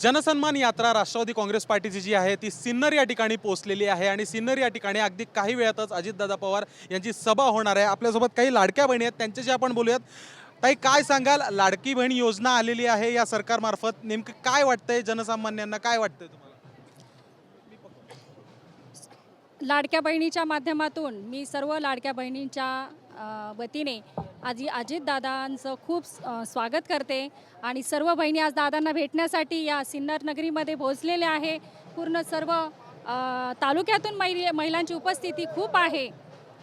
जनसन्मान यात्रा राष्ट्रवादी काँग्रेस पार्टीची जी आहे ती सिन्नर या ठिकाणी पोहोचलेली आहे आणि सिन्नर या ठिकाणी अगदी काही वेळातच अजितदादा पवार यांची सभा होणार आहे. आपल्यासोबत काही लाडक्या बहिणी आहेत त्यांच्याशी आपण बोलूयात. ताई काय सांगाल? लाडकी बहीण योजना आलेली आहे या सरकारमार्फत. नेमकं काय वाटतंय जनसामान्यांना? काय वाटतंय तुम्हाला? लाडक्या बहिणीच्या माध्यमातून मी सर्व लाडक्या बहिणींच्या वतीने आजी अजितदादांचं खूप स्वागत करते आणि सर्व बहिणी आज दादांना भेटण्यासाठी या सिन्नर नगरीमध्ये पोहोचलेल्या आहे. पूर्ण सर्व तालुक्यातून महि महिलांची उपस्थिती खूप आहे.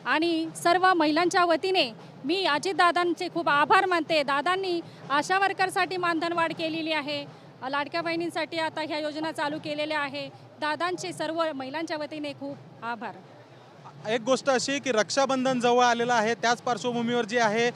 आणि सर्व महिलांच्या वतीने मी अजितदादांचे खूप आभार मानते. दादांनी आशा वर्करसाठी मानधनवाढ केलेली आहे. लाडक्या बहिणींसाठी आता ह्या योजना चालू केलेल्या आहे. दादांचे सर्व महिलांच्या वतीने खूप आभार. एक गोष्ट अशी की रक्षाबंधन जवळ आलेलं आहे त्याच पार्श्वभूमीवर जे आहे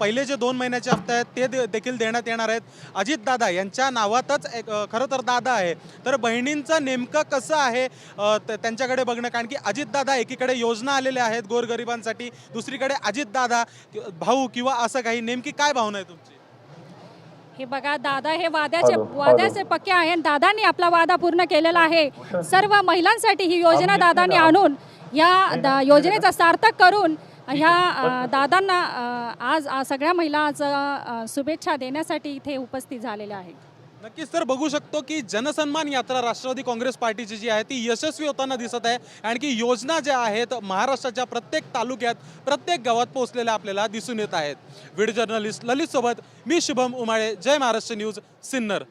पहिले जे दोन महिन्याचे हप्ते आहेत ते दे- देखील देण्यात येणार आहेत. अजितदादा यांच्या नावातच एक खरं तर दादा आहे. तर बहिणींचं नेमकं कसं आहे त्यांच्याकडे बघणं? कारण की अजितदादा एकीकडे योजना आलेल्या आहेत गोरगरिबांसाठी दुसरीकडे अजितदादा कि- भाऊ किंवा असं काही. नेमकी काय भावना आहे तुमची? हे बघा दादा हे वाद्याचे वाद्याचे पक्के आहे दादांनी आपला वादा पूर्ण केलेला आहे. सर्व महिलांसाठी ही योजना दादांनी आणून या दा- योजनेचा सार्थक करून ह्या दादांना आज आ- सगळ्या महिला आज शुभेच्छा देण्यासाठी इथे उपस्थित झालेल्या आहेत. नक्कीच तर बघू शकतो की जनसन्मान यात्रा राष्ट्रवादी काँग्रेस पार्टीची जी आहे ती यशस्वी होताना दिसत आहे. आणि की योजना ज्या आहेत महाराष्ट्राच्या प्रत्येक तालुक्यात प्रत्येक गावात पोहोचलेल्या आपल्याला दिसून येत आहेत. व्हिडिओ जर्नलिस्ट ललित सोबत मी शुभम उमाळे जय महाराष्ट्र न्यूज सिन्नर.